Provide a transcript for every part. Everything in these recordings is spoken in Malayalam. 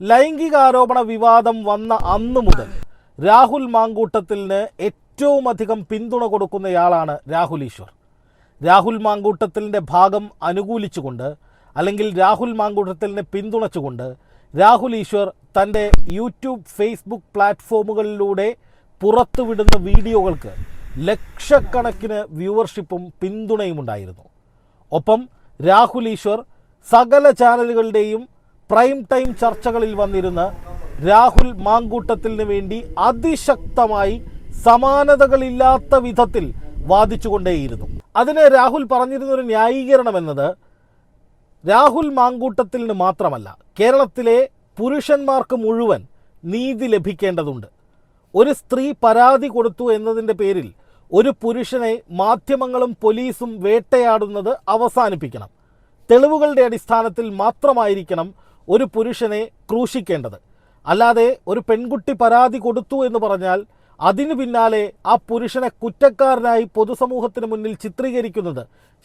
ലൈംഗികാരോപണ വിവാദം വന്ന അന്നു മുതൽ രാഹുൽ മാങ്കൂട്ടത്തിന് ഏറ്റവും അധികം പിന്തുണ കൊടുക്കുന്നയാളാണ് രാഹുൽ ഈശ്വർ. രാഹുൽ മാങ്കൂട്ടത്തിലിന്റെ ഭാഗം അനുകൂലിച്ചുകൊണ്ട് അല്ലെങ്കിൽ രാഹുൽ മാങ്കൂട്ടത്തിലിനെ പിന്തുണച്ചുകൊണ്ട് രാഹുൽ ഈശ്വർ തന്റെ യൂട്യൂബ് ഫേസ്ബുക്ക് പ്ലാറ്റ്ഫോമുകളിലൂടെ പുറത്തുവിടുന്ന വീഡിയോകൾക്ക് ലക്ഷക്കണക്കിന് വ്യൂവർഷിപ്പും പിന്തുണയും ഉണ്ടായിരുന്നു ഒപ്പം രാഹുൽ ഈശ്വർ സകല ചാനലുകളുടെയും പ്രൈം ടൈം ചർച്ചകളിൽ വന്നിരുന്ന് രാഹുൽ മാങ്കൂട്ടത്തിന് വേണ്ടി അതിശക്തമായി സമാനതകളില്ലാത്ത വിധത്തിൽ വാദിച്ചുകൊണ്ടേയിരുന്നു. അതിന് രാഹുൽ പറഞ്ഞിരുന്നൊരു ന്യായീകരണം എന്നത് രാഹുൽ മാങ്കൂട്ടത്തിന് മാത്രമല്ല കേരളത്തിലെ പുരുഷന്മാർക്ക് മുഴുവൻ നീതി ലഭിക്കേണ്ടതുണ്ട്. ഒരു സ്ത്രീ പരാതി കൊടുത്തു എന്നതിന്റെ പേരിൽ ഒരു പുരുഷനെ മാധ്യമങ്ങളും പോലീസും വേട്ടയാടുന്നത് അവസാനിപ്പിക്കണം. തെളിവുകളുടെ അടിസ്ഥാനത്തിൽ മാത്രമായിരിക്കണം ഒരു പുരുഷനെ ക്രൂശിക്കേണ്ടത്. അല്ലാതെ ഒരു പെൺകുട്ടി പരാതി കൊടുത്തു എന്ന് പറഞ്ഞാൽ അതിനു പിന്നാലെ ആ പുരുഷനെ കുറ്റക്കാരനായി പൊതുസമൂഹത്തിന് മുന്നിൽ ചിത്രീകരിക്കുന്നത്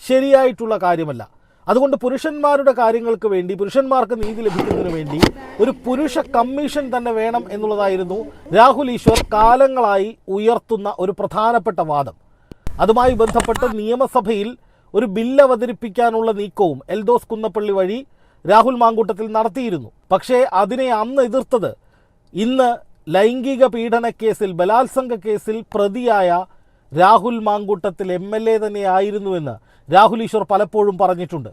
ശരിയായിട്ടുള്ള കാര്യമല്ല. അതുകൊണ്ട് പുരുഷന്മാരുടെ കാര്യങ്ങൾക്ക് വേണ്ടി പുരുഷന്മാർക്ക് നീതി ലഭിക്കുന്നതിന് വേണ്ടി ഒരു പുരുഷ കമ്മീഷൻ തന്നെ വേണം എന്നുള്ളതായിരുന്നു രാഹുൽ ഈശ്വർ കാലങ്ങളായി ഉയർത്തുന്ന ഒരു പ്രധാനപ്പെട്ട വാദം. അതുമായി ബന്ധപ്പെട്ട് നിയമസഭയിൽ ഒരു ബില്ല് അവതരിപ്പിക്കാനുള്ള നീക്കവും എൽദോസ് കുന്നപ്പള്ളി വഴി രാഹുൽ മാങ്കൂട്ടത്തിൽ നടത്തിയിരുന്നു. പക്ഷേ അതിനെ അന്ന് എതിർത്തത് ഇന്ന് ലൈംഗിക പീഡന കേസിൽ ബലാത്സംഗ കേസിൽ പ്രതിയായ Rahul Mamkootathil M L A തന്നെയായിരുന്നുവെന്ന് Rahul Easwar പലപ്പോഴും പറഞ്ഞിട്ടുണ്ട്.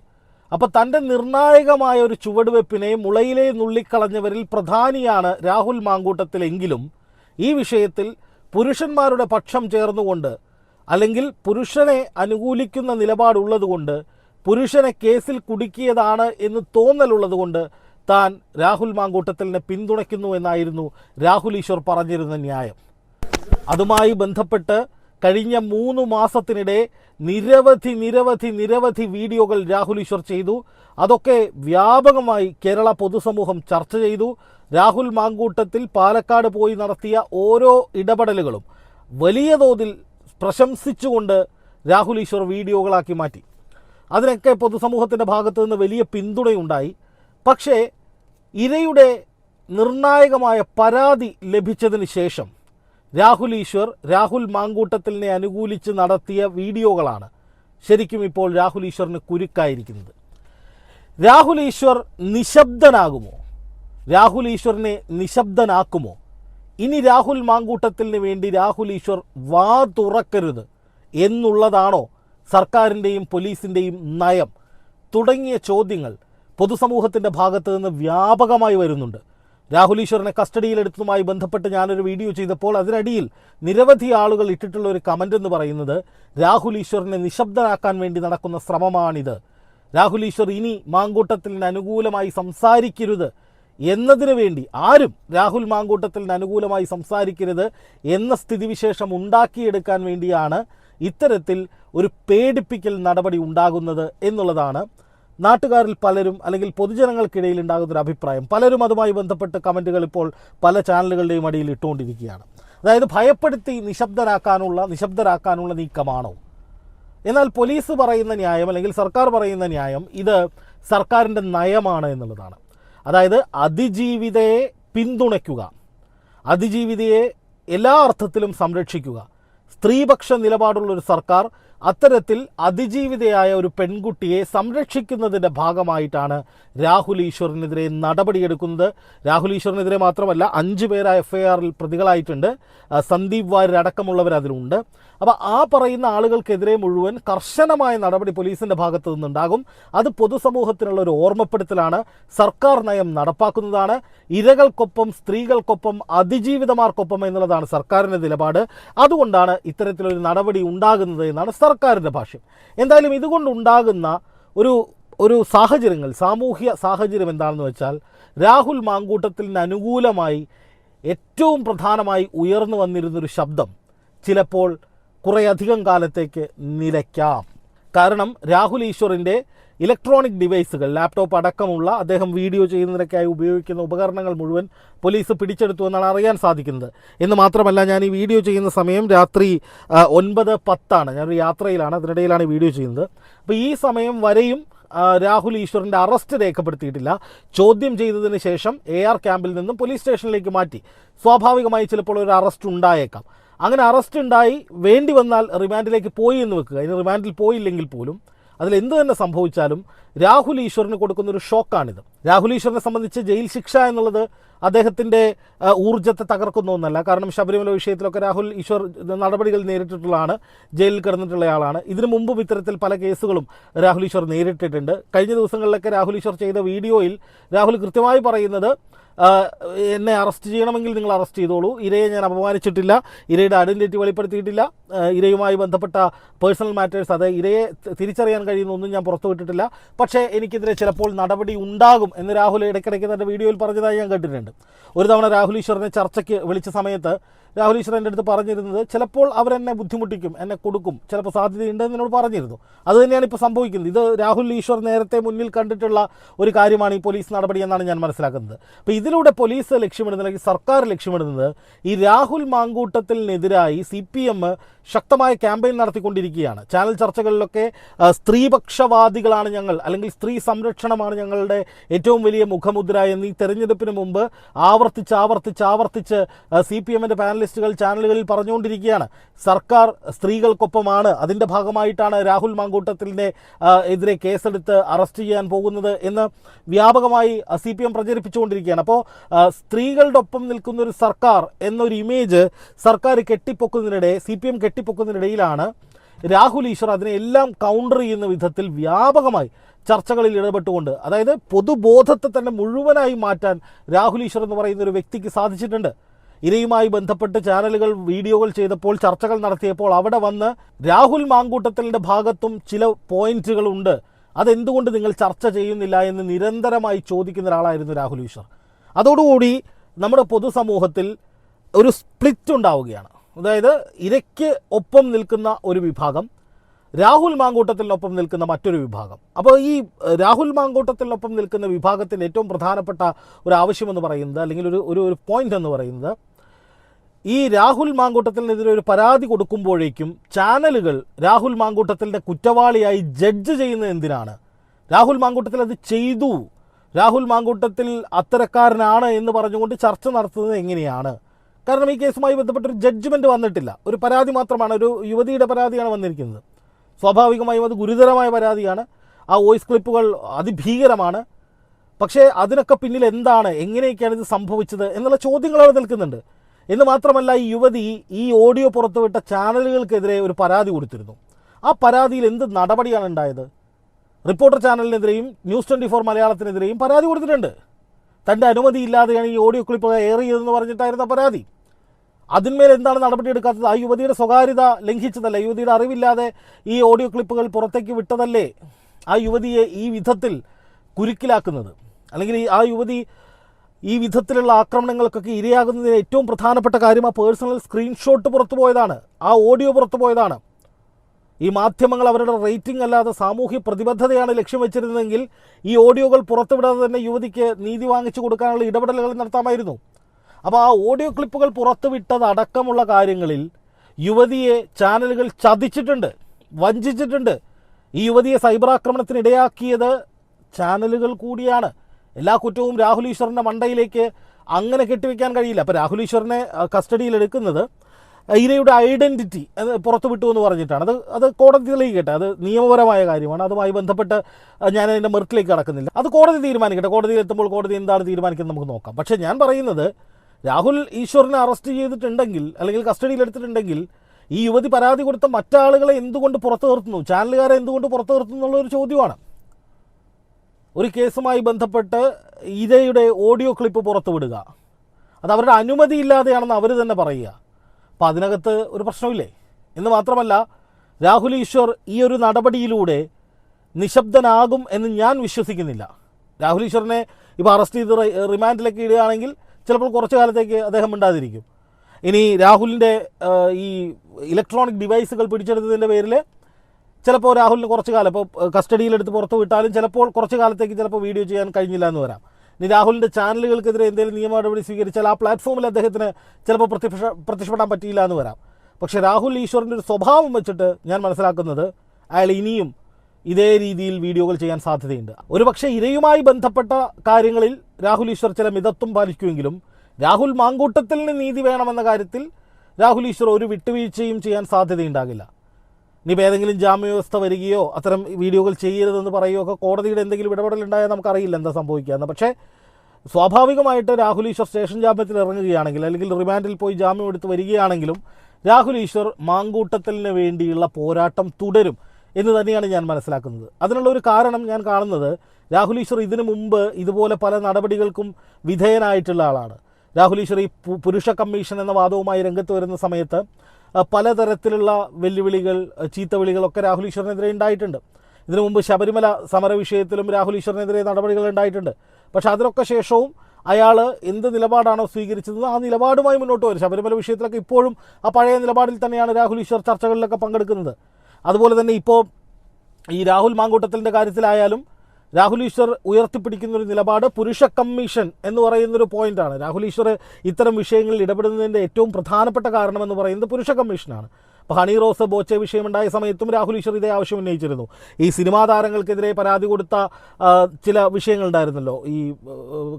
അപ്പോൾ തന്റെ നിർണായകമായ ഒരു ചുവടുവെപ്പിനെ മുളയിലെ നുള്ളിക്കളഞ്ഞവരിൽ പ്രധാനിയാണ് രാഹുൽ മാങ്കൂട്ടത്തിലെങ്കിലും ഈ വിഷയത്തിൽ പുരുഷന്മാരുടെ പക്ഷം ചേർന്നുകൊണ്ട് അല്ലെങ്കിൽ പുരുഷനെ അനുകൂലിക്കുന്ന നിലപാടുള്ളതുകൊണ്ട് പുരുഷനെ കേസിൽ കുടുക്കിയതാണ് എന്ന് തോന്നലുള്ളതുകൊണ്ട് താൻ രാഹുൽ മാങ്കൂട്ടത്തിലിനെ പിന്തുണയ്ക്കുന്നു എന്നായിരുന്നു രാഹുൽ ഈശ്വർ പറഞ്ഞിരുന്ന ന്യായം. അതുമായി ബന്ധപ്പെട്ട് കഴിഞ്ഞ മൂന്ന് മാസത്തിനിടെ നിരവധി നിരവധി നിരവധി വീഡിയോകൾ രാഹുൽ ഈശ്വർ ചെയ്തു. അതൊക്കെ വ്യാപകമായി കേരള പൊതുസമൂഹം ചർച്ച ചെയ്തു. രാഹുൽ മാങ്കൂട്ടത്തിൽ പാലക്കാട് പോയി നടത്തിയ ഓരോ ഇടപെടലുകളും വലിയ തോതിൽ പ്രശംസിച്ചുകൊണ്ട് രാഹുൽ ഈശ്വർ വീഡിയോകളാക്കി മാറ്റി. അതിനൊക്കെ പൊതുസമൂഹത്തിന്റെ ഭാഗത്തു നിന്ന് വലിയ പിന്തുണയുണ്ടായി. പക്ഷേ ഇരയുടെ നിർണായകമായ പരാതി ലഭിച്ചതിന് ശേഷം രാഹുൽ ഈശ്വർ രാഹുൽ മാങ്കൂട്ടത്തിലിനെ അനുകൂലിച്ച് നടത്തിയ വീഡിയോകളാണ് ശരിക്കും ഇപ്പോൾ രാഹുൽ ഈശ്വറിന് കുരുക്കായിരിക്കുന്നത്. രാഹുൽ ഈശ്വർ നിശബ്ദനാകുമോ? രാഹുൽ ഈശ്വറിനെ നിശബ്ദനാക്കുമോ? ഇനി രാഹുൽ മാങ്കൂട്ടത്തിന് വേണ്ടി രാഹുൽ ഈശ്വർ വാ തുറക്കരുത് എന്നുള്ളതാണോ സർക്കാരിന്റെയും പോലീസിന്റെയും നയം തുടങ്ങിയ ചോദ്യങ്ങൾ പൊതുസമൂഹത്തിന്റെ ഭാഗത്തു നിന്ന് വ്യാപകമായി വരുന്നുണ്ട്. രാഹുൽ ഈശ്വറിനെ കസ്റ്റഡിയിലെടുത്തതുമായി ബന്ധപ്പെട്ട് ഞാനൊരു വീഡിയോ ചെയ്തപ്പോൾ അതിനടിയിൽ നിരവധി ആളുകൾ ഇട്ടിട്ടുള്ള ഒരു കമന്റ് എന്ന് പറയുന്നത് രാഹുൽ ഈശ്വറിനെ നിശബ്ദനാക്കാൻ വേണ്ടി നടക്കുന്ന ശ്രമമാണിത്. രാഹുൽ ഈശ്വർ ഇനി മാങ്കൂട്ടത്തിന് അനുകൂലമായി സംസാരിക്കരുത് എന്നതിനു വേണ്ടി ആരും രാഹുൽ മാങ്കൂട്ടത്തിന് അനുകൂലമായി സംസാരിക്കരുത് എന്ന സ്ഥിതിവിശേഷം ഉണ്ടാക്കിയെടുക്കാൻ വേണ്ടിയാണ് ഇത്തരത്തിൽ ഒരു പേടിപ്പിക്കൽ നടപടി ഉണ്ടാകുന്നത് എന്നുള്ളതാണ് നാട്ടുകാരിൽ പലരും അല്ലെങ്കിൽ പൊതുജനങ്ങൾക്കിടയിൽ ഉണ്ടാകുന്ന ഒരു അഭിപ്രായം. പലരും അതുമായി ബന്ധപ്പെട്ട് കമന്റുകൾ ഇപ്പോൾ പല ചാനലുകളുടെയും അടിയിൽ ഇട്ടുകൊണ്ടിരിക്കുകയാണ്. അതായത് ഭയപ്പെടുത്തി നിശബ്ദരാക്കാനുള്ള നിശബ്ദരാക്കാനുള്ള നീക്കമാണോ? എന്നാൽ പോലീസ് പറയുന്ന ന്യായം അല്ലെങ്കിൽ സർക്കാർ പറയുന്ന ന്യായം ഇത് സർക്കാരിന്റെ നയമാണ് എന്നുള്ളതാണ്. അതായത് അതിജീവിതയെ പിന്തുണയ്ക്കുക. അതിജീവിതയെ എല്ലാ അർത്ഥത്തിലും സംരക്ഷിക്കുക. സ്ത്രീപക്ഷ നിലപാടുള്ള ഒരു സർക്കാർ അത്തരത്തിൽ അതിജീവിതയായ ഒരു പെൺകുട്ടിയെ സംരക്ഷിക്കുന്നതിന്റെ ഭാഗമായിട്ടാണ് രാഹുൽ ഈശ്വറിനെതിരെ നടപടിയെടുക്കുന്നത്. രാഹുൽ ഈശ്വറിനെതിരെ മാത്രമല്ല അഞ്ച് പേര് എഫ് ഐ ആറിൽ പ്രതികളായിട്ടുണ്ട്. സന്ദീപ് വാര്യർ അടക്കമുള്ളവർ അതിലുണ്ട് അപ്പോൾ ആ പറയുന്ന ആളുകൾക്കെതിരെ മുഴുവൻ കർശനമായ നടപടി പോലീസിന്റെ ഭാഗത്തു നിന്നുണ്ടാകും. അത് പൊതുസമൂഹത്തിനുള്ള ഒരു ഓർമ്മപ്പെടുത്തലാണ്. സർക്കാർ നയം നടപ്പാക്കുന്നതാണ്. ഇരകൾക്കൊപ്പം സ്ത്രീകൾക്കൊപ്പം അതിജീവിതമാർക്കൊപ്പം എന്നുള്ളതാണ് സർക്കാരിന്റെ നിലപാട്. അതുകൊണ്ടാണ് ഇത്തരത്തിലൊരു നടപടി ഉണ്ടാകുന്നത് എന്നാണ് സർക്കാരിന്റെ ഭാഷ്യം. എന്തായാലും ഇതുകൊണ്ടുണ്ടാകുന്ന ഒരു ഒരു സാഹചര്യങ്ങൾ സാമൂഹ്യ സാഹചര്യം എന്താണെന്ന് വെച്ചാൽ രാഹുൽ മാങ്കൂട്ടത്തിന് അനുകൂലമായി ഏറ്റവും പ്രധാനമായി ഉയർന്നു വന്നിരുന്നൊരു ശബ്ദം ചിലപ്പോൾ കുറേയധികം കാലത്തേക്ക് നിലയ്ക്കാം. കാരണം രാഹുൽ ഈശ്വറിന്റെ ഇലക്ട്രോണിക് ഡിവൈസുകൾ ലാപ്ടോപ്പ് അടക്കമുള്ള അദ്ദേഹം വീഡിയോ ചെയ്യുന്നതിനൊക്കെയായി ഉപയോഗിക്കുന്ന ഉപകരണങ്ങൾ മുഴുവൻ പോലീസ് പിടിച്ചെടുത്തു എന്നാണ് അറിയാൻ സാധിക്കുന്നത്. എന്ന് മാത്രമല്ല ഞാൻ ഈ വീഡിയോ ചെയ്യുന്ന സമയം രാത്രി ഒൻപത് പത്താണ്. ഞാനൊരു യാത്രയിലാണ് അതിനിടയിലാണ് ഈ വീഡിയോ ചെയ്യുന്നത്. അപ്പോൾ ഈ സമയം വരെയും രാഹുൽ ഈശ്വറിന്റെ അറസ്റ്റ് രേഖപ്പെടുത്തിയിട്ടില്ല. ചോദ്യം ചെയ്തതിന് ശേഷം എ ആർ ക്യാമ്പിൽ നിന്നും പോലീസ് സ്റ്റേഷനിലേക്ക് മാറ്റി. സ്വാഭാവികമായി ചിലപ്പോൾ ഒരു അറസ്റ്റ് ഉണ്ടായേക്കാം. അങ്ങനെ അറസ്റ്റ് ഉണ്ടായി വേണ്ടി വന്നാൽ റിമാൻഡിലേക്ക് പോയി എന്ന് വെക്കുക. ഇനി റിമാൻഡിൽ പോയില്ലെങ്കിൽ പോലും അതിൽ എന്ത് തന്നെ സംഭവിച്ചാലും രാഹുൽ ഈശ്വറിന് കൊടുക്കുന്ന ഒരു ഷോക്കാണിത്. രാഹുൽ ഈശ്വറിനെ സംബന്ധിച്ച് ജയിൽ ശിക്ഷ എന്നുള്ളത് അദ്ദേഹത്തിന്റെ ഊർജത്തെ തകർക്കുന്ന ഒന്നല്ല. കാരണം ശബരിമല വിഷയത്തിലൊക്കെ രാഹുൽ ഈശ്വർ നടപടികൾ നേരിട്ടിട്ടുള്ളതാണ്. ജയിലിൽ കിടന്നിട്ടുള്ളയാളാണ്. ഇതിനു മുമ്പും ഇത്തരത്തിൽ പല കേസുകളും രാഹുൽ ഈശ്വർ നേരിട്ടിട്ടുണ്ട്. കഴിഞ്ഞ ദിവസങ്ങളിലൊക്കെ രാഹുൽ ഈശ്വർ ചെയ്ത വീഡിയോയിൽ രാഹുൽ കൃത്യമായി പറയുന്നത് എന്നെ അറസ്റ്റ് ചെയ്യണമെങ്കിൽ നിങ്ങൾ അറസ്റ്റ് ചെയ്തോളൂ. ഇരയെ ഞാൻ അപമാനിച്ചിട്ടില്ല. ഇരയുടെ ഐഡന്റിറ്റി വെളിപ്പെടുത്തിയിട്ടില്ല. ഇരയുമായി ബന്ധപ്പെട്ട പേഴ്സണൽ മാറ്റേഴ്സ് അത് ഇരയെ തിരിച്ചറിയാൻ കഴിയുന്ന ഒന്നും ഞാൻ പുറത്തു വിട്ടിട്ടില്ല. പക്ഷേ എനിക്കെതിരെ ചിലപ്പോൾ നടപടി ഉണ്ടാകും എന്ന് രാഹുൽ ഇടയ്ക്കിടയ്ക്ക് തന്റെ വീഡിയോയിൽ പറഞ്ഞതായി ഞാൻ കേട്ടിട്ടുണ്ട്. ഒരു തവണ രാഹുൽ ഈശ്വറിനെ ചർച്ചയ്ക്ക് വിളിച്ച സമയത്ത് രാഹുൽ ഈശ്വർ എന്റെ അടുത്ത് പറഞ്ഞിരുന്നത് ചിലപ്പോൾ അവരെന്നെ ബുദ്ധിമുട്ടിക്കും എന്നെ കൊടുക്കും ചിലപ്പോൾ സാധ്യതയുണ്ടെന്ന് എന്നോട് പറഞ്ഞിരുന്നു. അത് തന്നെയാണ് ഇപ്പോൾ സംഭവിക്കുന്നത്. ഇത് രാഹുൽ ഈശ്വർ നേരത്തെ മുന്നിൽ കണ്ടിട്ടുള്ള ഒരു കാര്യമാണ് ഈ പോലീസ് നടപടി എന്നാണ് ഞാൻ മനസ്സിലാക്കുന്നത്. അപ്പോൾ ഇതിലൂടെ പോലീസ് ലക്ഷ്യമിടുന്നത് അല്ലെങ്കിൽ സർക്കാർ ലക്ഷ്യമിടുന്നത് ഈ രാഹുൽ മാങ്കൂട്ടത്തിനെതിരായി സി പി എം ശക്തമായ ക്യാമ്പയിൻ നടത്തിക്കൊണ്ടിരിക്കുകയാണ്. ചാനൽ ചർച്ചകളിലൊക്കെ സ്ത്രീപക്ഷവാദികളാണ് ഞങ്ങൾ അല്ലെങ്കിൽ സ്ത്രീ സംരക്ഷണമാണ് ഞങ്ങളുടെ ഏറ്റവും വലിയ മുഖമുദ്ര എന്ന് തെരഞ്ഞെടുപ്പിന് മുമ്പ് ആവർത്തിച്ച് ആവർത്തിച്ച് ആവർത്തിച്ച് സി പി എമ്മിന്റെ പാനലിസ്റ്റുകൾ ചാനലുകളിൽ പറഞ്ഞുകൊണ്ടിരിക്കുകയാണ്. സർക്കാർ സ്ത്രീകൾക്കൊപ്പമാണ്. അതിന്റെ ഭാഗമായിട്ടാണ് രാഹുൽ മാങ്കൂട്ടത്തിന്റെ എതിരെ കേസെടുത്ത് അറസ്റ്റ് ചെയ്യാൻ പോകുന്നത് എന്ന് വ്യാപകമായി സി പി എം പ്രചരിപ്പിച്ചുകൊണ്ടിരിക്കുകയാണ്. അപ്പോൾ ആ, സ്ത്രീകളുടെ ഒപ്പം നിൽക്കുന്ന ഒരു സർക്കാർ എന്നൊരു ഇമേജ് സർക്കാർ കെട്ടിപ്പൊക്കുന്നതിനിടെ സി പി എം കെട്ടിപ്പൊക്കുന്നതിനിടയിലാണ് രാഹുൽ ഈശ്വർ അതിനെ എല്ലാം കൗണ്ടർ ചെയ്യുന്ന വിധത്തിൽ വ്യാപകമായി ചർച്ചകളിൽ ഇടപെട്ടുകൊണ്ട് അതായത് പൊതുബോധത്തെ തന്നെ മുഴുവനായി മാറ്റാൻ രാഹുൽ ഈശ്വർ എന്ന് പറയുന്ന ഒരു വ്യക്തിക്ക് സാധിച്ചിട്ടുണ്ട്. ഇരയുമായി ബന്ധപ്പെട്ട് ചാനലുകൾ വീഡിയോകൾ ചെയ്തപ്പോൾ ചർച്ചകൾ നടത്തിയപ്പോൾ അവിടെ വന്ന് രാഹുൽ മാങ്കൂട്ടത്തലിന്റെ ഭാഗത്തും ചില പോയിന്റുകളുണ്ട് അതെന്തുകൊണ്ട് നിങ്ങൾ ചർച്ച ചെയ്യുന്നില്ല എന്ന് നിരന്തരമായി ചോദിക്കുന്ന ഒരാളായിരുന്നു രാഹുൽ ഈശ്വർ. അതോടുകൂടി നമ്മുടെ പൊതുസമൂഹത്തിൽ ഒരു സ്പ്ലിറ്റ് ഉണ്ടാവുകയാണ്. അതായത് ഇരയ്ക്ക് ഒപ്പം നിൽക്കുന്ന ഒരു വിഭാഗം രാഹുൽ മാങ്കൂട്ടത്തിനൊപ്പം നിൽക്കുന്ന മറ്റൊരു വിഭാഗം. അപ്പോൾ ഈ രാഹുൽ മാങ്കൂട്ടത്തിനൊപ്പം നിൽക്കുന്ന വിഭാഗത്തിന്റെ ഏറ്റവും പ്രധാനപ്പെട്ട ഒരു ആവശ്യമെന്ന് പറയുന്നത് അല്ലെങ്കിൽ ഒരു ഒരു ഒരു പോയിന്റ് എന്ന് പറയുന്നത് ഈ രാഹുൽ മാങ്കൂട്ടത്തിനെതിരെ ഒരു പരാതി കൊടുക്കുമ്പോഴേക്കും ചാനലുകൾ രാഹുൽ മാങ്കൂട്ടത്തിന്റെ കുറ്റവാളിയായി ജഡ്ജ് ചെയ്യുന്നത് എന്തിനാണ്? രാഹുൽ മാങ്കൂട്ടത്തിൽ അത് ചെയ്തു. രാഹുൽ മാങ്കൂട്ടത്തിൽ അത്തരക്കാരനാണ് എന്ന് പറഞ്ഞുകൊണ്ട് ചർച്ച നടത്തുന്നത് എങ്ങനെയാണ്? കാരണം ഈ കേസുമായി ബന്ധപ്പെട്ട ഒരു ജഡ്ജ്മെന്റ് വന്നിട്ടില്ല. ഒരു പരാതി മാത്രമാണ് ഒരു യുവതിയുടെ പരാതിയാണ് വന്നിരിക്കുന്നത്. സ്വാഭാവികമായും അത് ഗുരുതരമായ പരാതിയാണ്. ആ വോയിസ് ക്ലിപ്പുകൾ അതിഭീകരമാണ്. പക്ഷേ അതിനൊക്കെ പിന്നിൽ എന്താണ് എങ്ങനെയൊക്കെയാണ് ഇത് സംഭവിച്ചത് എന്നുള്ള ചോദ്യങ്ങൾ അവിടെ നിൽക്കുന്നുണ്ട്. എന്ന് മാത്രമല്ല ഈ യുവതി ഈ ഓഡിയോ പുറത്തുവിട്ട ചാനലുകൾക്കെതിരെ ഒരു പരാതി കൊടുത്തിരുന്നു. ആ പരാതിയിൽ എന്ത് നടപടിയാണ് ഉണ്ടായത്? റിപ്പോർട്ടർ ചാനലിനെതിരെയും ന്യൂസ് ട്വന്റി ഫോർ മലയാളത്തിനെതിരെയും പരാതി കൊടുത്തിട്ടുണ്ട്. തന്റെ അനുമതിയില്ലാതെയാണ് ഈ ഓഡിയോ ക്ലിപ്പ് എയർ ചെയ്തതെന്ന് പറഞ്ഞിട്ടായിരുന്ന പരാതി. അതിന്മേൽ എന്താണ് നടപടിയെടുക്കാത്തത്? ആ യുവതിയുടെ സ്വകാര്യത ലംഘിച്ചതല്ലേ? യുവതിയുടെ അറിവില്ലാതെ ഈ ഓഡിയോ ക്ലിപ്പുകൾ പുറത്തേക്ക് വിട്ടതല്ലേ? ആ യുവതിയെ ഈ വിധത്തിൽ കുരുക്കിലാക്കുന്നത്. അല്ലെങ്കിൽ ആ യുവതി ഈ വിധത്തിലുള്ള ആക്രമണങ്ങൾക്കൊക്കെ ഇരയാകുന്നതിന് ഏറ്റവും പ്രധാനപ്പെട്ട കാര്യം ആ പേഴ്സണൽ സ്ക്രീൻഷോട്ട് പുറത്തു പോയതാണ് ആ ഓഡിയോ പുറത്തു പോയതാണ് ഈ മാധ്യമങ്ങൾ അവരുടെ റേറ്റിംഗ് അല്ലാതെ സാമൂഹ്യ പ്രതിബദ്ധതയാണ് ലക്ഷ്യം വെച്ചിരുന്നതെങ്കിൽ ഈ ഓഡിയോകൾ പുറത്തുവിടാതെ തന്നെ യുവതിക്ക് നീതി വാങ്ങിച്ചു കൊടുക്കാനുള്ള ഇടപെടലുകൾ നടത്താമായിരുന്നു. അപ്പോൾ ആ ഓഡിയോ ക്ലിപ്പുകൾ പുറത്തുവിട്ടതടക്കമുള്ള കാര്യങ്ങളിൽ യുവതിയെ ചാനലുകൾ ചതിച്ചിട്ടുണ്ട് വഞ്ചിച്ചിട്ടുണ്ട്. ഈ യുവതിയെ സൈബർ ആക്രമണത്തിന് ഇടയാക്കിയത് ചാനലുകൾ കൂടിയാണ്. എല്ലാ കുറ്റവും രാഹുൽ ഈശ്വറിന്റെ മണ്ടയിലേക്ക് അങ്ങനെ കെട്ടിവെക്കാൻ കഴിയില്ല. അപ്പോൾ രാഹുൽ ഈശ്വറിനെ കസ്റ്റഡിയിൽ എടുക്കുന്നത് ഇരയുടെ ഐഡന്റിറ്റി അത് പുറത്തു വിട്ടു എന്ന് പറഞ്ഞിട്ടാണ്. അത് അത് കോടതി തെളിയിക്കട്ടെ അത് നിയമപരമായ കാര്യമാണ്. അതുമായി ബന്ധപ്പെട്ട് ഞാൻ അതിന്റെ മെറിറ്റിലേക്ക് കടക്കുന്നില്ല. അത് കോടതി തീരുമാനിക്കട്ടെ. കോടതിയിൽ എത്തുമ്പോൾ കോടതി എന്താണ് തീരുമാനിക്കുന്നത് നമുക്ക് നോക്കാം. പക്ഷേ ഞാൻ പറയുന്നത് രാഹുൽ ഈശ്വറിനെ അറസ്റ്റ് ചെയ്തിട്ടുണ്ടെങ്കിൽ അല്ലെങ്കിൽ കസ്റ്റഡിയിൽ എടുത്തിട്ടുണ്ടെങ്കിൽ ഈ യുവതി പരാതി കൊടുത്ത മറ്റാളുകളെ എന്തുകൊണ്ട് പുറത്തു നിർത്തുന്നു? ചാനലുകാരെ എന്തുകൊണ്ട് പുറത്തു നിർത്തുന്നു എന്നുള്ളൊരു ചോദ്യമാണ്. ഒരു കേസുമായി ബന്ധപ്പെട്ട് ഇരയുടെ ഓഡിയോ ക്ലിപ്പ് പുറത്തുവിടുക അത് അവരുടെ അനുമതി ഇല്ലാതെയാണെന്ന് അവർ തന്നെ പറയുക. അപ്പോൾ അതിനകത്ത് ഒരു പ്രശ്നമില്ലേ? എന്ന് മാത്രമല്ല രാഹുൽ ഈശ്വർ ഈ ഒരു നടപടിയിലൂടെ നിശബ്ദനാകും എന്ന് ഞാൻ വിശ്വസിക്കുന്നില്ല. രാഹുൽ ഈശ്വറിനെ ഇപ്പോൾ അറസ്റ്റ് ചെയ്ത് റിമാൻഡിലേക്ക് ഇടുകയാണെങ്കിൽ ചിലപ്പോൾ കുറച്ച് കാലത്തേക്ക് അദ്ദേഹം മിണ്ടാതിരിക്കും. ഇനി രാഹുലിന്റെ ഈ ഇലക്ട്രോണിക് ഡിവൈസുകൾ പിടിച്ചെടുത്തതിന്റെ പേരിൽ ചിലപ്പോൾ രാഹുലിന് കുറച്ച് കാലം ഇപ്പോൾ കസ്റ്റഡിയിലെടുത്ത് പുറത്ത് വിട്ടാലും ചിലപ്പോൾ കുറച്ച് കാലത്തേക്ക് ചിലപ്പോൾ വീഡിയോ ചെയ്യാൻ കഴിഞ്ഞില്ല എന്ന് വരാം. ഇനി രാഹുലിന്റെ ചാനലുകൾക്കെതിരെ എന്തെങ്കിലും നിയമ നടപടി സ്വീകരിച്ചാൽ ആ പ്ലാറ്റ്ഫോമിൽ അദ്ദേഹത്തിന് ചിലപ്പോൾ പ്രത്യക്ഷ പ്രത്യക്ഷപ്പെടാൻ പറ്റിയില്ല എന്ന് വരാം. പക്ഷേ രാഹുൽ ഈശ്വറിന്റെ ഒരു സ്വഭാവം വെച്ചിട്ട് ഞാൻ മനസ്സിലാക്കുന്നത് അയാൾ ഇനിയും ഇതേ രീതിയിൽ വീഡിയോകൾ ചെയ്യാൻ സാധ്യതയുണ്ട്. ഒരുപക്ഷെ ഇരയുമായി ബന്ധപ്പെട്ട കാര്യങ്ങളിൽ രാഹുൽ ഈശ്വർ ചില മിതത്വം പാലിക്കുമെങ്കിലും രാഹുൽ മാങ്കൂട്ടത്തിന് നീതി വേണമെന്ന കാര്യത്തിൽ രാഹുൽ ഈശ്വർ ഒരു വിട്ടുവീഴ്ചയും ചെയ്യാൻ സാധ്യതയുണ്ടാകില്ല. ഇനിയിപ്പോൾ ഏതെങ്കിലും ജാമ്യവ്യവസ്ഥ വരികയോ അത്തരം വീഡിയോകൾ ചെയ്യരുതെന്ന് പറയുകയോ ഒക്കെ കോടതിയുടെ എന്തെങ്കിലും ഇടപെടലുണ്ടായാൽ നമുക്കറിയില്ല എന്താ സംഭവിക്കുകയെന്ന്. പക്ഷേ സ്വാഭാവികമായിട്ട് രാഹുൽ ഈശ്വർ സ്റ്റേഷൻ ജാമ്യത്തിൽ ഇറങ്ങുകയാണെങ്കിൽ അല്ലെങ്കിൽ റിമാൻഡിൽ പോയി ജാമ്യം എടുത്ത് വരികയാണെങ്കിലും രാഹുൽ ഈശ്വർ മാങ്കൂട്ടത്തലിന് വേണ്ടിയുള്ള പോരാട്ടം തുടരും എന്ന് തന്നെയാണ് ഞാൻ മനസ്സിലാക്കുന്നത്. അതിനുള്ള ഒരു കാരണം ഞാൻ കാണുന്നത് രാഹുൽ ഈശ്വർ ഇതിനു മുമ്പ് ഇതുപോലെ പല നടപടികൾക്കും വിധേയനായിട്ടുള്ള ആളാണ്. രാഹുൽ ഈശ്വർ ഈ പുരുഷ കമ്മീഷൻ എന്ന വാദവുമായി രംഗത്ത് വരുന്ന സമയത്ത് പലതരത്തിലുള്ള വെല്ലുവിളികൾ ചീത്തവിളികളൊക്കെ രാഹുൽ ഈശ്വറിനെതിരെ ഉണ്ടായിട്ടുണ്ട്. ഇതിനു മുമ്പ് ശബരിമല സമര വിഷയത്തിലും രാഹുൽ ഈശ്വറിനെതിരെ നടപടികൾ ഉണ്ടായിട്ടുണ്ട്. പക്ഷേ അതിനൊക്കെ ശേഷവും അയാൾ എന്ത് നിലപാടാണോ സ്വീകരിച്ചത് ആ നിലപാടുമായി മുന്നോട്ട് വരും ശബരിമല വിഷയത്തിലൊക്കെ ഇപ്പോഴും ആ പഴയ നിലപാടിൽ തന്നെയാണ് രാഹുൽ ഈശ്വർ ചർച്ചകളിലൊക്കെ പങ്കെടുക്കുന്നത്. അതുപോലെ തന്നെ ഇപ്പോൾ ഈ രാഹുൽ മാങ്കൂട്ടത്തിന്റെ കാര്യത്തിലായാലും രാഹുൽ ഈശ്വർ ഉയർത്തിപ്പിടിക്കുന്ന ഒരു നിലപാട് പുരുഷ കമ്മീഷൻ എന്ന് പറയുന്നൊരു പോയിന്റാണ് രാഹുൽ ഈശ്വർ ഇത്തരം വിഷയങ്ങളിൽ ഇടപെടുന്നതിന്റെ ഏറ്റവും പ്രധാനപ്പെട്ട കാരണം എന്ന് പറയുന്നത് പുരുഷ കമ്മീഷനാണ് അപ്പോൾ ഹണി റോസ് ബോച്ചെ വിഷയമുണ്ടായ സമയത്തും രാഹുൽ ഈശ്വർ ഇതേ ആവശ്യം ഉന്നയിച്ചിരുന്നു. ഈ സിനിമാ താരങ്ങൾക്കെതിരെ പരാതി കൊടുത്ത ചില വിഷയങ്ങളുണ്ടായിരുന്നല്ലോ. ഈ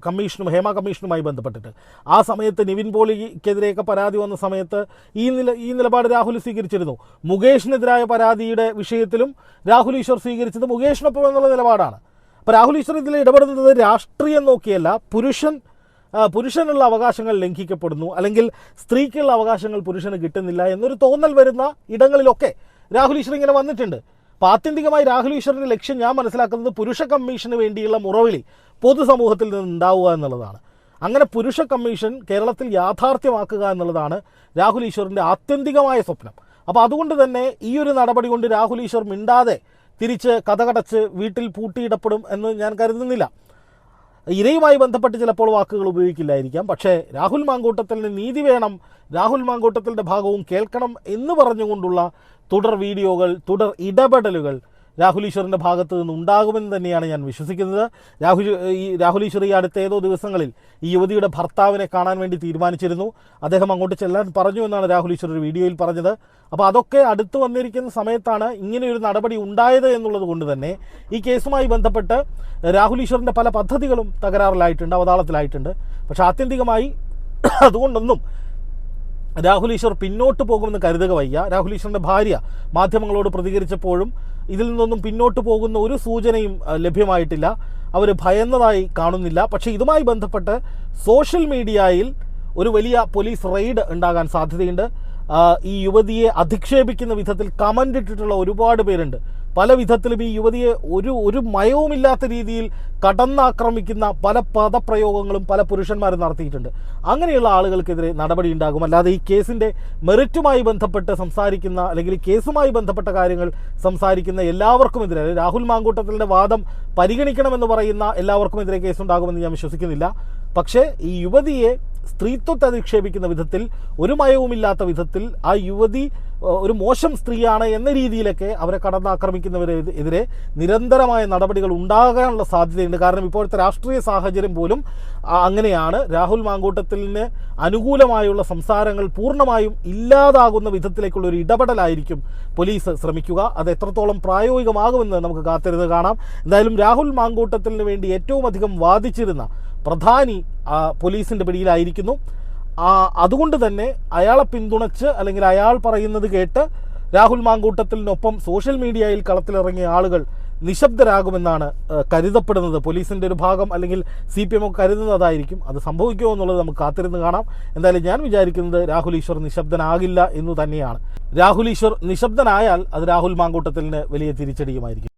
കമ്മീഷനും ഹേമ കമ്മീഷനുമായി ബന്ധപ്പെട്ടിട്ട്. ആ സമയത്ത് നിവിൻ പോളിക്കെതിരെയൊക്കെ പരാതി വന്ന സമയത്ത് ഈ നില ഈ നിലപാട് രാഹുൽ സ്വീകരിച്ചിരുന്നു. മുകേഷിനെതിരായ പരാതിയുടെ വിഷയത്തിലും രാഹുൽ ഈശ്വർ സ്വീകരിച്ചത് മുകേഷിനൊപ്പം എന്നുള്ള നിലപാടാണ്. അപ്പോൾ രാഹുൽ ഈശ്വർ ഇതിൽ ഇടപെടുന്നത് രാഷ്ട്രീയം നോക്കിയല്ല പുരുഷൻ പുരുഷനുള്ള അവകാശങ്ങൾ ലംഘിക്കപ്പെടുന്നു അല്ലെങ്കിൽ സ്ത്രീക്കുള്ള അവകാശങ്ങൾ പുരുഷന് കിട്ടുന്നില്ല എന്നൊരു തോന്നൽ വരുന്ന ഇടങ്ങളിലൊക്കെ രാഹുൽ ഈശ്വർ ഇങ്ങനെ വന്നിട്ടുണ്ട്. അപ്പോൾ ആത്യന്തികമായി രാഹുൽ ഈശ്വറിന്റെ ലക്ഷ്യം ഞാൻ മനസ്സിലാക്കുന്നത് പുരുഷ കമ്മീഷന് വേണ്ടിയുള്ള മുറവിളി പൊതുസമൂഹത്തിൽ നിന്ന് ഉണ്ടാവുക എന്നുള്ളതാണ്. അങ്ങനെ പുരുഷ കമ്മീഷൻ കേരളത്തിൽ യാഥാർത്ഥ്യമാക്കുക എന്നുള്ളതാണ് രാഹുൽ ഈശ്വറിന്റെ ആത്യന്തികമായ സ്വപ്നം. അപ്പോൾ അതുകൊണ്ട് തന്നെ ഈ ഒരു നടപടി കൊണ്ട് രാഹുൽ ഈശ്വർ മിണ്ടാതെ തിരിച്ച് കഥകടച്ച് വീട്ടിൽ പൂട്ടിയിടപ്പെടും എന്ന് ഞാൻ കരുതുന്നില്ല. ഇരയുമായി ബന്ധപ്പെട്ട് ചിലപ്പോൾ വാക്കുകൾ ഉപയോഗിക്കില്ലായിരിക്കാം. പക്ഷേ രാഹുൽ മാങ്കൂട്ടത്തിന് നീതി വേണം. രാഹുൽ മാങ്കൂട്ടത്തിന്റെ ഭാഗവും കേൾക്കണം എന്ന് പറഞ്ഞുകൊണ്ടുള്ള തുടർ വീഡിയോകൾ തുടർ ഇടപെടലുകൾ രാഹുൽ ഈശ്വറിന്റെ ഭാഗത്ത് നിന്ന് ഉണ്ടാകുമെന്ന് തന്നെയാണ് ഞാൻ വിശ്വസിക്കുന്നത്. രാഹുൽ ഈ രാഹുൽ ഈശ്വർ ഈ അടുത്ത ഏതോ ദിവസങ്ങളിൽ ഈ യുവതിയുടെ ഭർത്താവിനെ കാണാൻ വേണ്ടി തീരുമാനിച്ചിരുന്നു. അദ്ദേഹം അങ്ങോട്ട് ചെല്ലാൻ പറഞ്ഞു എന്നാണ് രാഹുൽ ഈശ്വർ ഒരു വീഡിയോയിൽ പറഞ്ഞത്. അപ്പോൾ അതൊക്കെ അടുത്ത് വന്നിരിക്കുന്ന സമയത്താണ് ഇങ്ങനെയൊരു നടപടി ഉണ്ടായത് എന്നുള്ളത് കൊണ്ട് തന്നെ ഈ കേസുമായി ബന്ധപ്പെട്ട് രാഹുൽ ഈശ്വറിന്റെ പല പദ്ധതികളും തകരാറിലായിട്ടുണ്ട് അവതാളത്തിലായിട്ടുണ്ട്. പക്ഷെ ആത്യന്തികമായി അതുകൊണ്ടൊന്നും രാഹുൽ ഈശ്വർ പിന്നോട്ട് പോകുമെന്ന് കരുതുക വയ്യ. രാഹുൽ ഈശ്വറിന്റെ ഭാര്യ മാധ്യമങ്ങളോട് പ്രതികരിച്ചപ്പോഴും ഇതിൽ നിന്നൊന്നും പിന്നോട്ട് പോകുന്ന ഒരു സൂചനയും ലഭ്യമായിട്ടില്ല. അവർ ഭയന്നതായി കാണുന്നില്ല. പക്ഷേ ഇതുമായി ബന്ധപ്പെട്ട് സോഷ്യൽ മീഡിയയിൽ ഒരു വലിയ പോലീസ് റെയ്ഡ് ഉണ്ടാകാൻ സാധ്യതയുണ്ട്. ഈ യുവതിയെ അധിക്ഷേപിക്കുന്ന വിധത്തിൽ കമന്റ് ഇട്ടിട്ടുള്ള ഒരുപാട് പേരുണ്ട്. പല വിധത്തിലും ഈ യുവതിയെ ഒരു ഒരു മയവുമില്ലാത്ത രീതിയിൽ കടന്നാക്രമിക്കുന്ന പല പദപ്രയോഗങ്ങളും പല പുരുഷന്മാരും നടത്തിയിട്ടുണ്ട്. അങ്ങനെയുള്ള ആളുകൾക്കെതിരെ നടപടി ഉണ്ടാകും അല്ലാതെ ഈ കേസിന്റെ മെറിറ്റുമായി ബന്ധപ്പെട്ട് സംസാരിക്കുന്ന അല്ലെങ്കിൽ കേസുമായി ബന്ധപ്പെട്ട കാര്യങ്ങൾ സംസാരിക്കുന്ന എല്ലാവർക്കും എതിരെ രാഹുൽ മാങ്കൂട്ടത്തിന്റെ വാദം പരിഗണിക്കണമെന്ന് പറയുന്ന എല്ലാവർക്കും എല്ലാവർക്കുമെതിരെ കേസുണ്ടാകുമെന്ന് ഞാൻ വിശ്വസിക്കുന്നില്ല. പക്ഷേ ഈ യുവതിയെ സ്ത്രീത്വത്തെ അധിക്ഷേപിക്കുന്ന വിധത്തിൽ ഒരു മയവുമില്ലാത്ത വിധത്തിൽ ആ യുവതി ഒരു മോശം സ്ത്രീയാണ് എന്ന രീതിയിലൊക്കെ അവരെ കടന്നാക്രമിക്കുന്നവരെതിരെ നിരന്തരമായ നടപടികൾ ഉണ്ടാകാനുള്ള സാധ്യതയുണ്ട്. കാരണം ഇപ്പോഴത്തെ രാഷ്ട്രീയ സാഹചര്യം പോലും അങ്ങനെയാണ്. രാഹുൽ മാങ്കൂട്ടത്തിന് അനുകൂലമായുള്ള സംസാരങ്ങൾ പൂർണമായും ഇല്ലാതാകുന്ന വിധത്തിലേക്കുള്ള ഒരു ഇടപെടലായിരിക്കും പോലീസ് ശ്രമിക്കുക. അത് എത്രത്തോളം പ്രായോഗികമാകുമെന്ന് നമുക്ക് കാത്തിരുന്ന് കാണാം. എന്തായാലും രാഹുൽ മാങ്കൂട്ടത്തിന് വേണ്ടി ഏറ്റവും അധികം വാദിച്ചിരുന്ന പ്രധാനി പോലീസിന്റെ പിടിയിലായിരിക്കുന്നു. അതുകൊണ്ട് തന്നെ അയാളെ പിന്തുണച്ച് അല്ലെങ്കിൽ അയാൾ പറയുന്നത് കേട്ട് രാഹുൽ മാങ്കൂട്ടത്തിനൊപ്പം സോഷ്യൽ മീഡിയയിൽ കളത്തിലിറങ്ങിയ ആളുകൾ നിശബ്ദരാകുമെന്നാണ് കരുതപ്പെടുന്നത്. പോലീസിന്റെ ഒരു ഭാഗം അല്ലെങ്കിൽ സി പി എം ഒക്കെ കരുതുന്നതായിരിക്കും അത് സംഭവിക്കുമോ എന്നുള്ളത് നമുക്ക് കാത്തിരുന്ന് കാണാം. എന്തായാലും ഞാൻ വിചാരിക്കുന്നത് രാഹുൽ ഈശ്വർ നിശബ്ദനാകില്ല എന്നു തന്നെയാണ്. രാഹുൽ ഈശ്വർ നിശബ്ദനായാൽ അത് രാഹുൽ മാങ്കൂട്ടത്തിന് വലിയ തിരിച്ചടിയുമായിരിക്കും.